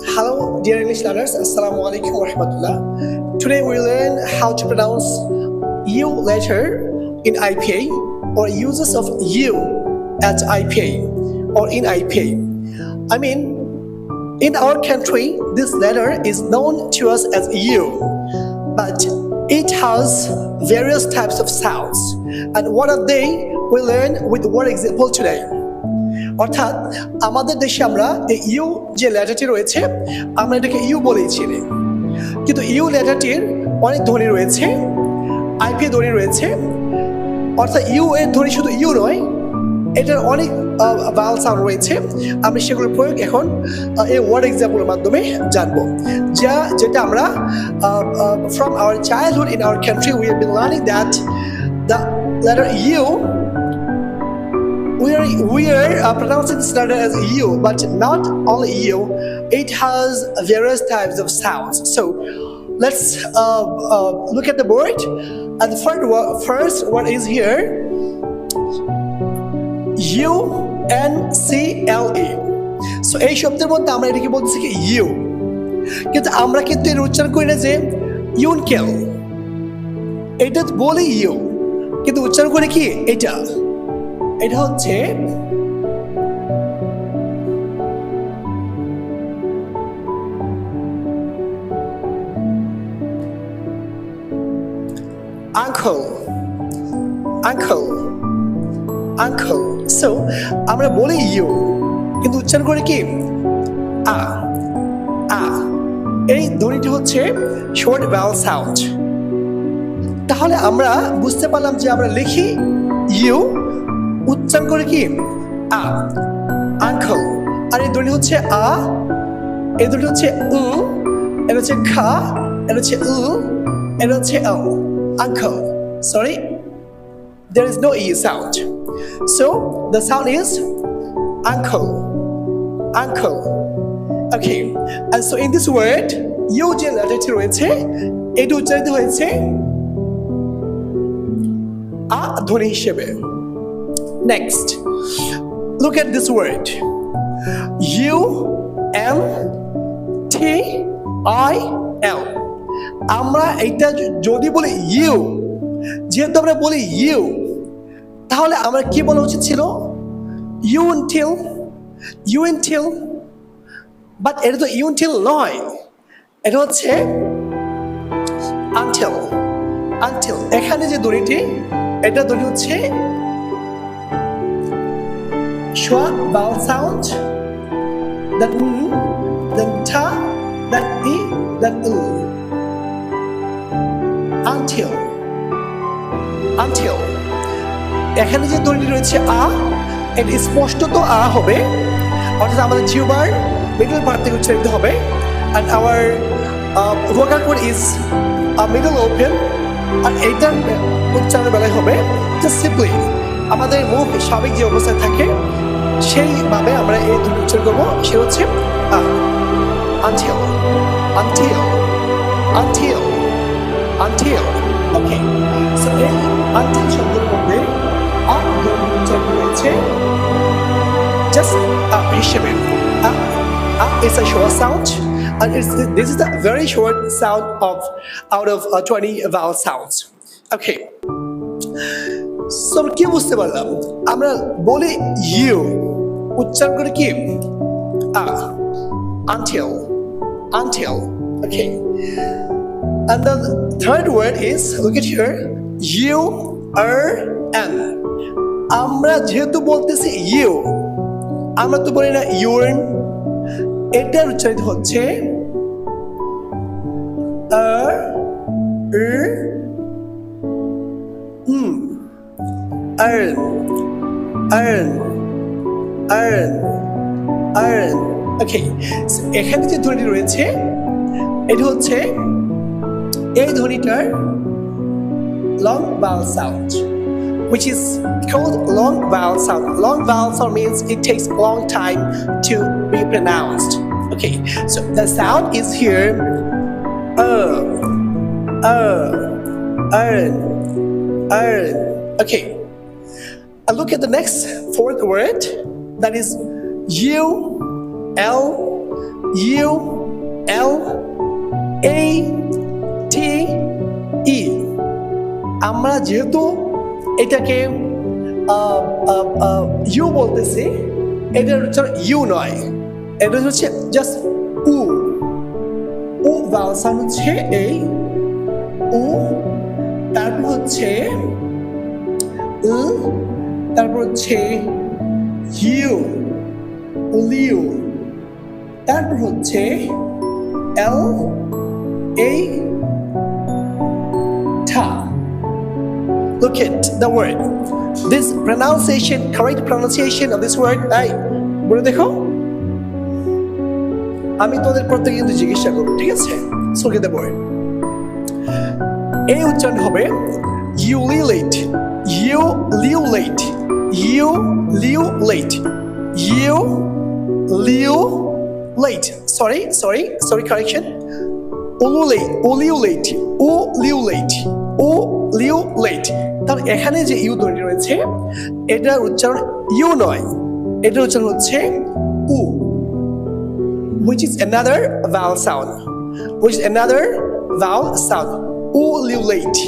Hello, dear English learners. Assalamu alaikum wa rahmatullah. Today we learn how to pronounce U letter in IPA or uses of U at IPA or in IPA. I mean, in our country, this letter is known to us as U, but it has various types of sounds. And one of they we learn with one example today. অর্থাৎ আমাদের দেশে আমরা এই you যে লেটারটি রয়েছে, আমরা এটাকে ইউ বলেই চিনি। কিন্তু ইউ লেটারটির অনেক ধ্বনি রয়েছে আইপি ধ্বনি রয়েছে। অর্থাৎ ইউ এর ধ্বনি শুধু ইউ নয়, এটার অনেক ভালো সাউন্ড রয়েছে। আমরা সেগুলোর প্রয়োগ এখন এই ওয়ার্ড এক্সাম্পলের মাধ্যমে জানব। যা, যেটা আমরা from our childhood in our country we have been learning that the letter U we are uh, pronouncing letter as u, but not only u. It has various types of sounds. So let's uh, uh, look at the board. And the first one, first one is here. U N C L E. So এই শব্দের মধ্যে আমরা এটাকে বলতেছি কি you কিন্তু আমরা কিন্তু এর উচ্চারণ করি না যে ইউনকেল এটা বলি ইউ কিন্তু উচ্চারণ করে কি এটা এটা হচ্ছে আঙ্কল আঙ্কল আঙ্কল। সো আমরা বলি ইউ কিন্তু উচ্চারণ করে কি? আ আ। এই ধ্বনিটি হচ্ছে শর্ট ভ্যাল সাউন্ড তাহলে আমরা বুঝতে পারলাম যে আমরা লিখি ইউ উচ্চারণ করে কি? আ, আঙ্কল। আর এই ধ্বনি হচ্ছে আ, এই দুটি হচ্ছে উ, এটা হচ্ছে খা, এটা হচ্ছে উ, এটা হচ্ছে ও। Uncle sorry there is no e sound. So, the sound is uncle uncle. Okay, and so in this word U যে লেটারটি রয়েছে, এটি উচ্চারিত হয়েছে, আ, ধ্বনি হিসেবে। Next, look at this word. U M T I L. আমরা য- যদি বলি ইউ যেহেতু আমরা বলি ইউ তাহলে আমরা কি বলা উচিত ছিল U until U until but এটা তো ইউ until নয় এটা হচ্ছে until until এখানে যে দড়িটি এটা দড়ি হচ্ছে schwa vowel sound, then mm, then ta, then e, then u. Until. Until. এখানে যে ধ্বনিটি রয়েছে আ এটি স্পষ্টত আ হবে অর্থাৎ আমাদের জিওবার মিডল পার্ট থেকে উচ্চারিত হবে uh, vocal cord is a middle open আর এইটার উচ্চারণের বেলায় হবে just simply আমাদের মুখ স্বাভাবিক যে অবস্থায় থাকে সেইভাবে আমরা এই দুটি উচ্চারণ করব সে হচ্ছে until until until until okay so এই until শব্দের sound and very short sound of out of uh, 20 vowel sounds okay আমরা কি বুঝতে পারলাম? আমরা বলি ইউ উচ্চারণ করে কি? আ, until until, okay. And the third word is, look at here, you er n আমরা যেহেতু বলতেছি ইউ আমরা তো বলি না ইউরেন এটার উচ্চারিত হচ্ছে আর হুম earn, earn, earn, earn. Okay, so এখানে যে ধ্বনি রয়েছে এটা হচ্ছে এই ধ্বনিটার long vowel sound which is called long vowel sound. Long vowel sound means it takes a long time to be pronounced. Okay, so the sound is here uh, uh, earn, earn. Okay, And look at the next fourth word that is U L U L A T E আমরা যেহেতু এটাকে you বলতেছি এটার হচ্ছে U নয়, এটা হচ্ছে just উ উ ভাওয়াল সাউন্ড হচ্ছে এই উ তারপর হচ্ছে উ তারপর হচ্ছে ইউ উলিউ তারপর হচ্ছে এল এই টা Look at the word. This pronunciation, correct pronunciation of this word, এই বলে দেখো। আমি তোদের প্রত্যেকে কিন্তু জিজ্ঞাসা করব ঠিক আছে? সো গেট দ্য এই উচ্চারণ হবে ululate ululate ululate ululate sorry sorry sorry correction ululate ululate ululate ululate তার এখানে যে ইউ ধ্বনি রয়েছে, এটার উচ্চারণ ইউ নয়। এটার উচ্চারণ হচ্ছে উ, which is another vowel sound, which is another vowel sound ululate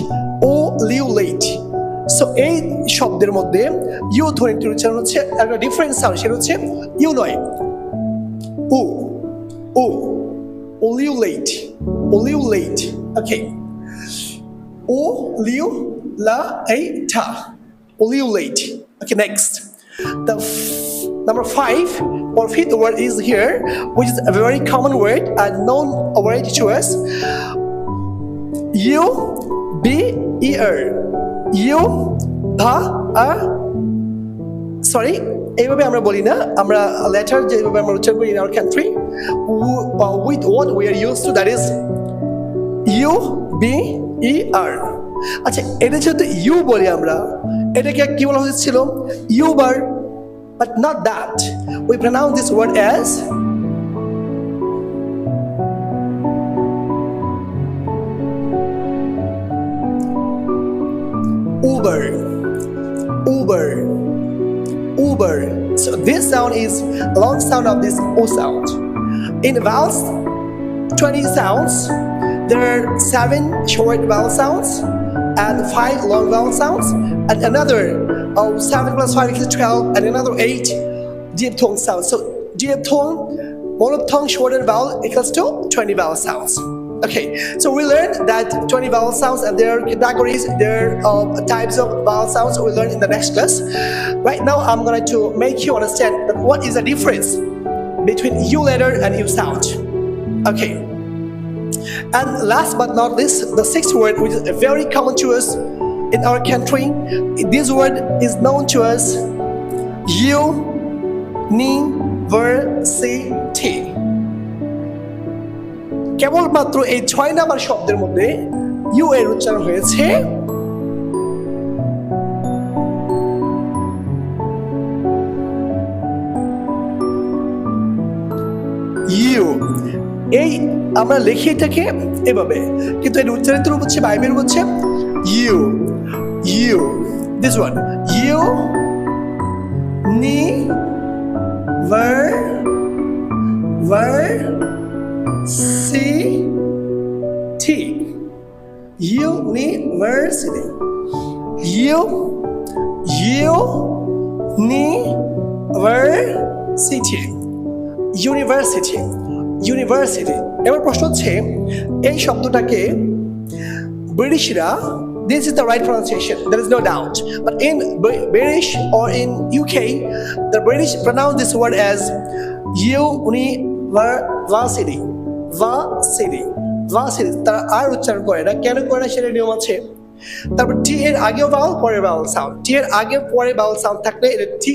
ululate so এই শব্দের মধ্যে ইউ ধ্বনিটির উচ্চারণ হচ্ছে একটা ডিফারেন্ট সাউন্ড সেটা হচ্ছে ইউ নয় উ উ ululate ululate okay ululate ululate okay next the f- number five or fifth word is here which is a very common word and known word to us u b e u বা a sorry, এইভাবে আমরা বলি না। আমরা letter যেভাবে আমরা উচ্চারণ করি in our country with what we are use to that is U B E R আচ্ছা এটা যেহেতু ইউ বলি আমরা, এটাকে কি বলা হয়েছিল? U bar but not that we pronounce this word as sound is long sound of this O sound. In vowels, 20 sounds. There are seven short vowel sounds and five long vowel sounds, and another oh, seven plus five equals 12, and another eight diphthong sounds. So diphthong, monophthong shortened vowel equals to 20 vowel sounds. Okay, so we learned that 20 vowel sounds and their categories, their uh, types of vowel sounds we learn in the next class. Right now, I'm going to make you understand what is the difference between U letter and U sound. Okay, and last but not least, the sixth word, which is very common to us in our country, this word is known to us university. কেবলমাত্র এই ছয় number শব্দের মধ্যে you এর উচ্চারণ হয়েছে you. এই আমরা লিখি এটাকে এভাবে, কিন্তু এর উচ্চারিত রূপ হচ্ছে বাইবেল হচ্ছে U. U this one U নি, ভার ভার city university u university university university এবার প্রশ্ন হচ্ছে এই শব্দটাকে ব্রিটিশরা this is the right pronunciation there is no doubt but in british or in uk the british pronounce this word as university varsity varsity তারা আর উচ্চারণ করে না। কেন করে না সেটা নিয়ম আছে। তারপর টি এর আগেও বাউল পরে বাউল সাউন্ড টি এর আগে পরে বাউল সাউন্ড থাকলে এটা টি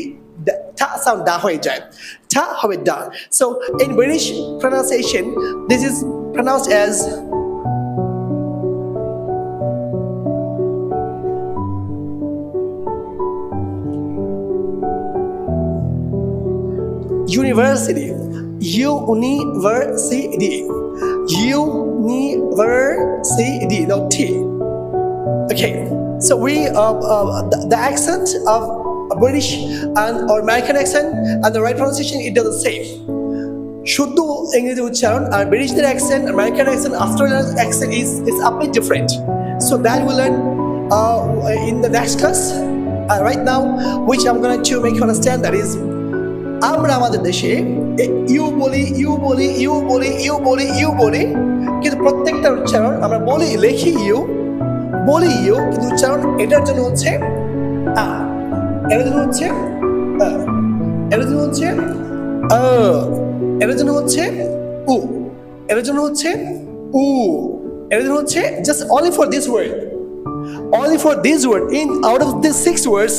ঠা সাউন্ড দা হয়ে যায়। ঠা হবে দা so in British pronunciation this is pronounced as university university university no t okay so we uh, uh, the, the accent of a british and or american accent and the right pronunciation it does the same শুদ্ধ ইংরেজি উচ্চারণ আর ব্রিটিশদের accent American accent Australian accent is is aptly different so that will learn uh, in the next class uh, right now which I'm going to make you understand that is আমরা আমাদের দেশে you বলি you বলি you বলি you বলি you বলি, কিন্তু প্রত্যেকটা উচ্চারণ আমরা বলি, লেখি ইউ, বলি ইউ, কিন্তু উচ্চারণ এটার জন্য হচ্ছে আ, এটার জন্য হচ্ছে আ, এটার জন্য হচ্ছে এটার জন্য হচ্ছে উ, এটার জন্য হচ্ছে উ, এটার জন্য হচ্ছে just only for this word only for this word, in, out of these six words,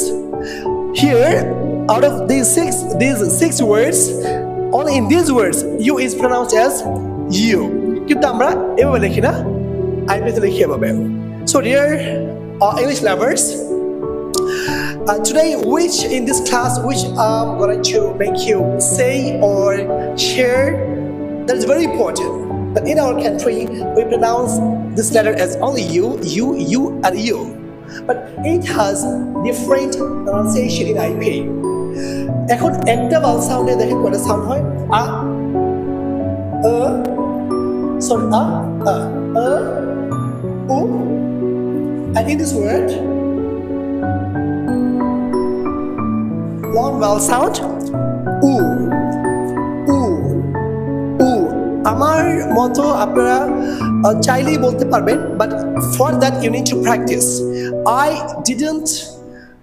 here out of these six these six words only in these words you is pronounced as you কিন্তু আমরা এভাবে লিখি না আইপিতে লিখি এভাবে so dear uh, english lovers uh, today which in this class which i'm going to make you say or share that is very important that in our country we pronounce this letter as only you you you and you but it has different pronunciation in ip এখন একটা বাল সাউন্ডে দেখেন কয়টা sound হয়? আ sorry আ আ উ and in this word, long vowel sound, উ উ আমার মতো আপনারা চাইলেই বলতে পারবেন but for that you need to practice I didn't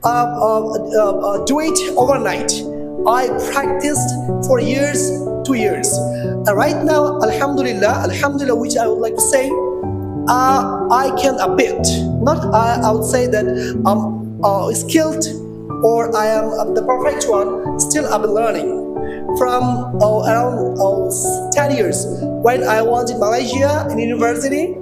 Um, um, um, uh, do it overnight. I practiced for years, two years. And right now, Alhamdulillah, Alhamdulillah, which I would like to say, uh, I can a bit. Not I, I would say that I'm uh, skilled or I am uh, the perfect one. Still, I've been learning from uh, around 10 years when I was in Malaysia in university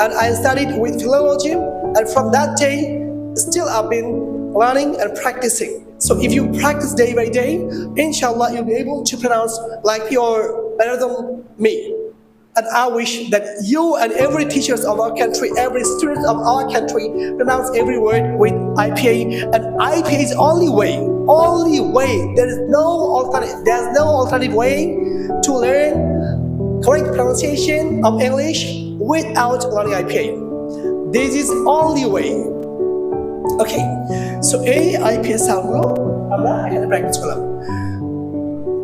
and I studied with philology. And from that day, still I've been learning and practicing. So if you practice day by day, inshallah, you'll be able to pronounce like you're better than me. And I wish that you and every teachers of our country, every student of our country pronounce every word with IPA. And IPA is only way, only way. There is no alternative. There's no alternative way to learn correct pronunciation of English without learning IPA. This is only way. Okay so এই IPS সাউন্ডগুলো আমরা এখানে practice করলাম।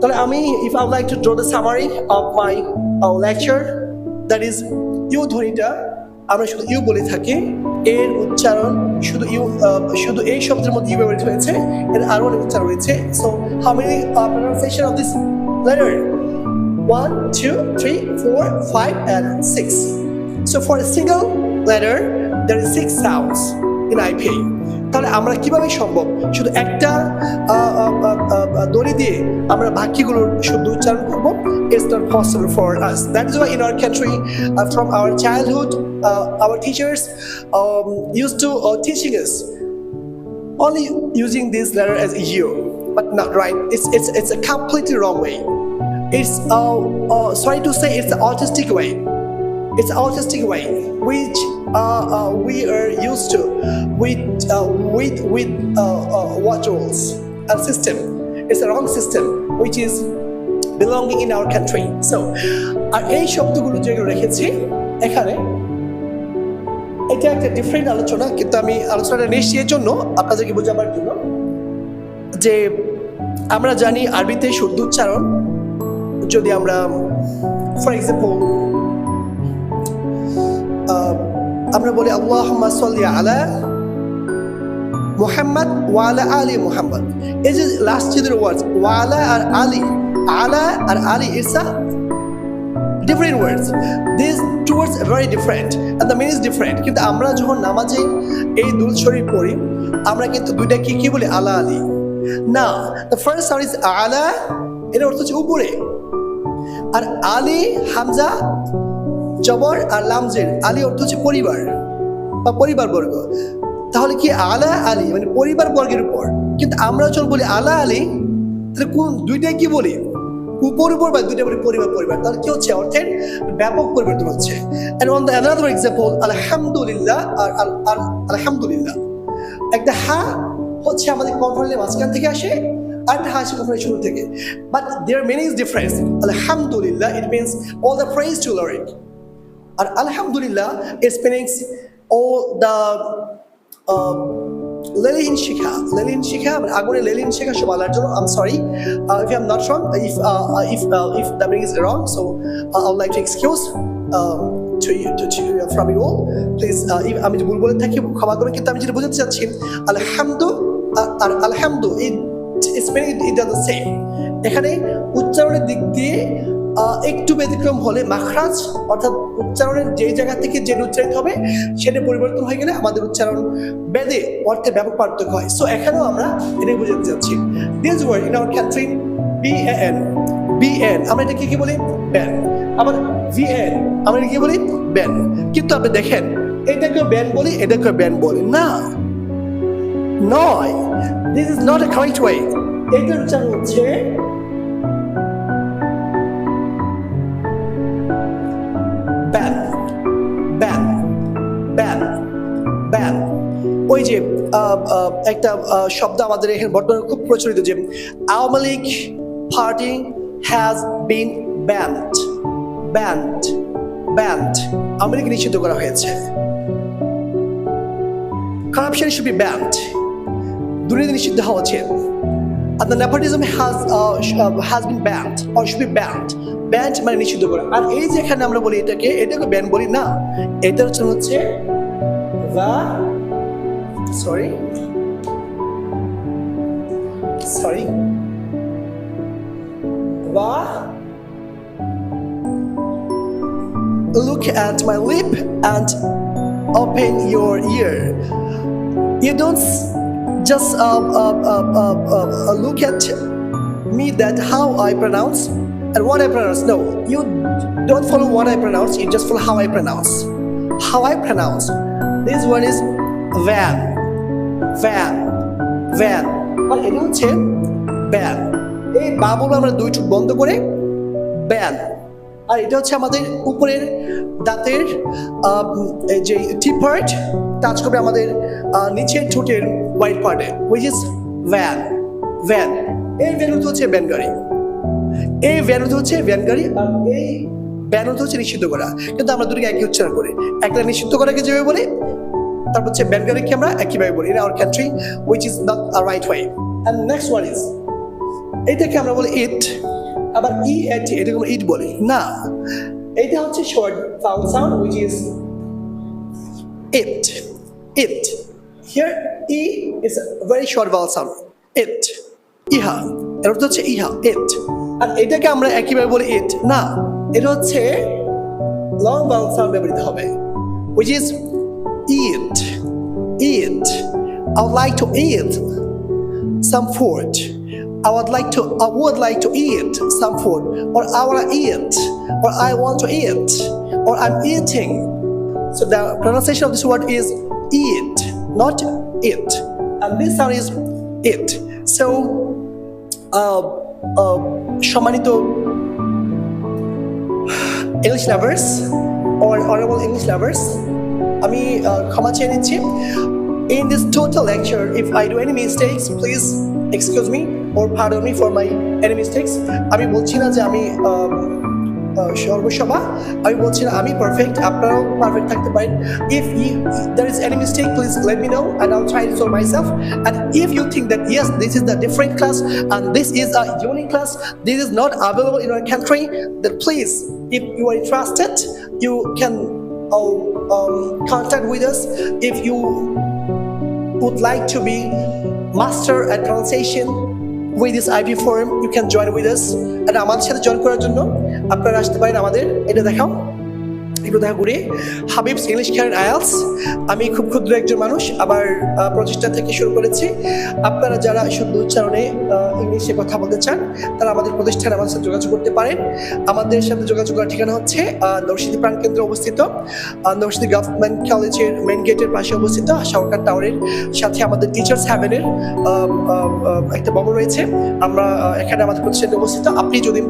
তাহলে আমি if I like to draw the summary of my lecture that is U ধ্বনিটা আমরা শুধু you বলে থাকি এর উচ্চারণ শুধু ইউ শুধু এই শব্দের মধ্যে ইউ ব্যবহৃত হয়েছে এর আরও অনেক উচ্চারণ রয়েছে। So how many pronunciation of this letter one two three four five and six for a single letter, there is six sounds in IPA. তাহলে আমরা কীভাবে সম্ভব শুধু একটা দড়ি দিয়ে আমরা বাক্যগুলোর শুদ্ধ উচ্চারণ করব it's not possible for us that is why in our country from our childhood our teachers use to teaching us only using this letter as you, but not right. It's it's it's a completely wrong way. It's uh, uh sorry to say it's the autistic way. It's autistic way which uh, uh, we are used to with uh, with with uh, uh, what rules and system. It's a wrong system which is belonging in our country. So আর এই শব্দগুলো যেগুলো রেখেছি এখানে এটা একটা different আলোচনা কিন্তু আমি আলোচনাটা নিয়েছি এর জন্য আপনাদেরকে বোঝাবার জন্য যে আমরা জানি আরবিতে শুদ্ধ উচ্চারণ যদি আমরা ফর এক্সাম্পল আমরা বলি আল্লাহ আলা মোহাম্মদ ওয়ালা আলী মোহাম্মদ। এই যে লাস্ট যে ওয়ার্ডস ওয়ালা আর আলী, আলা আর Ali it's a words. These two words are very different and the meaning is different. কিন্তু আমরা যখন নামাজে এই দুল শরীফ পড়ি, আমরা কিন্তু দুইটা কি কি বলি? আলা, আলী। না, the first sound is আলা, এর অর্থ হচ্ছে উপরে। আর আলী, হামজা জবর আর লামজের আলী অর্থ হচ্ছে পরিবার বা পরিবার বর্গ তাহলে কি আলা আলী মানে পরিবার বর্গের উপর? কিন্তু আমরা যখন বলি আলা আলী, তাহলে কোন দুইটাই কি বলি? উপর উপর বা দুইটা বলি পরিবার পরিবার। তাহলে কি হচ্ছে? অর্থের ব্যাপক পরিবর্তন হচ্ছে। On the another example, আলহামদুলিল্লাহ আর আল- আল- আলহামদুলিল্লাহ। একটা হা হচ্ছে আমাদের কন্ট্রোলের মাঝখান থেকে আসে and হাসি মুখে শুরু থেকে। বাট দেয়ার মিনিং ডিফারেন্স আলহামদুলিল্লাহ it means all the praise to লরিং আর আলহামদুলিল্লাহ all the uh, লেলিন শিখা লেলিন শিখা আগুনে লেলিন শিখা সব আল্লাহর জন্য am sorry if I not wrong if if if the meaning is wrong so I would like to excuse to, to from you all. Please আমি ভুল বলে থাকি ক্ষমা করবেন কিন্তু আমি যেটা বোঝাতে চাচ্ছি আলহামদু আর- আলহামদু it's meaning it the same এখানে উচ্চারণের দিক দিয়ে একটু ব্যতিক্রম হলে মাখরাজ, অর্থাৎ উচ্চারণের যেই জায়গা থেকে যে উচ্চারিত হবে, সেটা পরিবর্তন হয়ে গেলে আমাদের উচ্চারণ বেদে অর্থে ব্যাপক পার্থক্য হয়। সো এখানেও আমরা এটাই বোঝাতে চাচ্ছি। This word in our N B N আমরা এটাকে কি বলি? ব্যান আবার ভি এন আমরা এটা কি বলি? ব্যান কিন্তু আপনি দেখেন এটাকে ব্যান বলি এটাকে ব্যান বলি। না। নয়। This is not a correct way এটার উচ্চারণ হচ্ছে একটা শব্দ আমাদের এখানে বর্তমানে খুব প্রচলিত যে Awami League party has been banned banned banned Awami League নিষিদ্ধ করা হয়েছে। corruption should be banned দুর্নীতি নিষিদ্ধ হওয়া উচিত। has uh, sh- uh, has been banned or should be banned banned মানে নিষিদ্ধ করা। আর এই যে এখানে আমরা বলি এটাকে এটাকে ব্যান বলি না। এটা হচ্ছে হচ্ছে sorry sorry the look at my lip and open your ear you don't just uh, uh, uh, look at me that how I pronounce and what I pronounce. No, you don't follow what I pronounce. You just follow how I pronounce. How I pronounce. This one is van, van, van. আর এটা হচ্ছে ban এই বা বলব আমরা দুই চোখ বন্ধ করে ব্যান আর এটা হচ্ছে আমাদের উপরের দাঁতের যে টিপ পার্ট টাচ করবে আমাদের নিচের ঠোঁটের হোয়াইট পার্টে উইচ ইজ ভ্যান ভ্যান এই ভ্যানুতে হচ্ছে ভ্যান গাড়ি এই ভ্যানুতে হচ্ছে ভ্যান গাড়ি আর এই ভ্যানুতে হচ্ছে নিষিদ্ধ করা। কিন্তু আমরা দুটোকে একই উচ্চারণ করি। একটা নিষিদ্ধ করাকে যেভাবে বলি তারপর হচ্ছে ভ্যান গাড়িকে আমরা একইভাবে বলি in our country which is not a right way and next one is এটাকে আমরা বলি ইট, আবার ই এট এটাকে আমরা ইট বলি। না, এটা হচ্ছে short vowel sound which is it it. Here, E is very short vowel sound, it, ইহা। এর অর্থ হচ্ছে ইহা, it. আর এটাকে আমরা একইভাবে বলি ইট না। এটা হচ্ছে লং vowel sound ব্যবহৃত হবে, which is eat eat I would like to eat some food. I would like to I would like to eat some food or I want to eat or I want to eat or I'm eating. So the pronunciation of this word is eat, not it. And this sound is it. So uh, uh, সম্মানিত English lovers or honorable English lovers আমি আহ, ক্ষমা চেয়ে নিচ্ছি In this total lecture, if I do any mistakes, please excuse me or pardon me for my any mistakes. আমি বলছি না যে আমি আম, আহ, সর্বসভা আমি বলছি না আমি পারফেক্ট আপনারাও পারফেক্ট থাকতে পারেন if there is any mistake please let me know and I'll try to solve myself and if you think that yes this is the different class and this is a unique class this is not available in our country then please if you are interested you can uh, um, contact with us if you would like to be master at pronunciation with this IP forum, you can join with us. And আমাদের সাথে join করার জন্য আপনারা আসতে পারেন আমাদের এটা দেখাও একটু দেখা ঘুরে হাবিবস ইংলিশ ক্যারেন আয়ালস। আমি খুব ক্ষুদ্র একজন মানুষ। আবার প্রচেষ্টা থেকে শুরু করেছি। আপনারা যারা শুদ্ধ উচ্চারণে ইংলিশে কথা বলতে চান তারা আমাদের প্রতিষ্ঠানে আমাদের সাথে যোগাযোগ করতে পারেন। আমাদের সাথে যোগাযোগ করার ঠিকানা হচ্ছে আহ, নরসিংদী প্রাণকেন্দ্র অবস্থিত। আহ, নরসিংদী গভর্নমেন্ট কলেজের মেন গেটের পাশে অবস্থিত সরকার টাওয়ারের সাথে আমাদের টিচার্স হ্যাভেনের একটা ভবন রয়েছে। আমরা এখানে আমাদের প্রতিষ্ঠানে অবস্থিত। আপনি যদি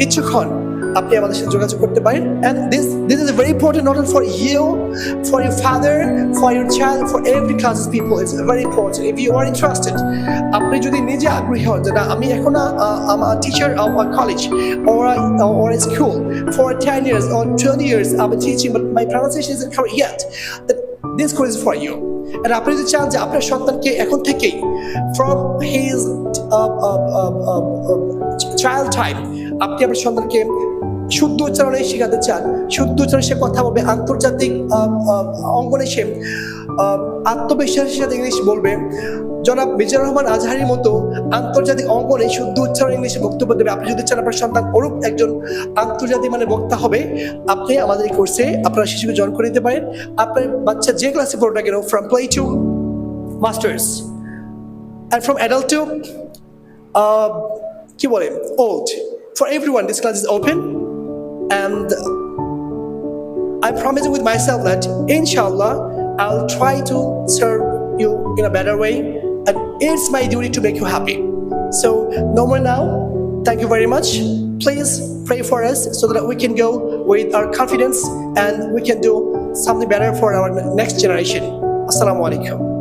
ইচ্ছুক হন আপনি আমাদের সাথে যোগাযোগ করতে পারেন। And this this is very important not for you for your father for your child for every class people it's very important if you are interested আপনি যদি নিজে আগ্রহী হন যে না আমি এখন আমার টিচার আমার college or or a school for 10 years or 20 years I've been teaching but my isn't correct yet that this course is for you. And আপনি যদি চান যে আপনার সন্তানকে এখন থেকেই uh, uh, child time আপনি আপনার সন্তানকে শুদ্ধ উচ্চারণে শেখাতে চান। শুদ্ধ উচ্চারণে সে কথা বলবে আন্তর্জাতিক অঙ্গনে সে আত্মবিশ্বাসের সাথে ইংলিশ বলবে। জনাব মিজানুর রহমান আজহারির মতো আন্তর্জাতিক অঙ্গনে শুদ্ধ উচ্চারণ ইংলিশে বক্তব্য দেবে। আপনি যদি চান আপনার সন্তান ওরূপ একজন আন্তর্জাতিক মানে বক্তা হবে আপনি আমাদের এই কোর্সে আপনার শিশুকে জয়েন করে দিতে পারেন। আপনার বাচ্চা যে ক্লাসে পড়ুক না কেন from play to masters and from to uh, কি বলে old for everyone this class is open and I'm promising with myself that inshallah I'll try to serve you in a better way. And it's my duty to make you happy. So no more now. Thank you very much. Please pray for us so that we can go with our confidence and we can do something better for our next generation. Assalamu alaikum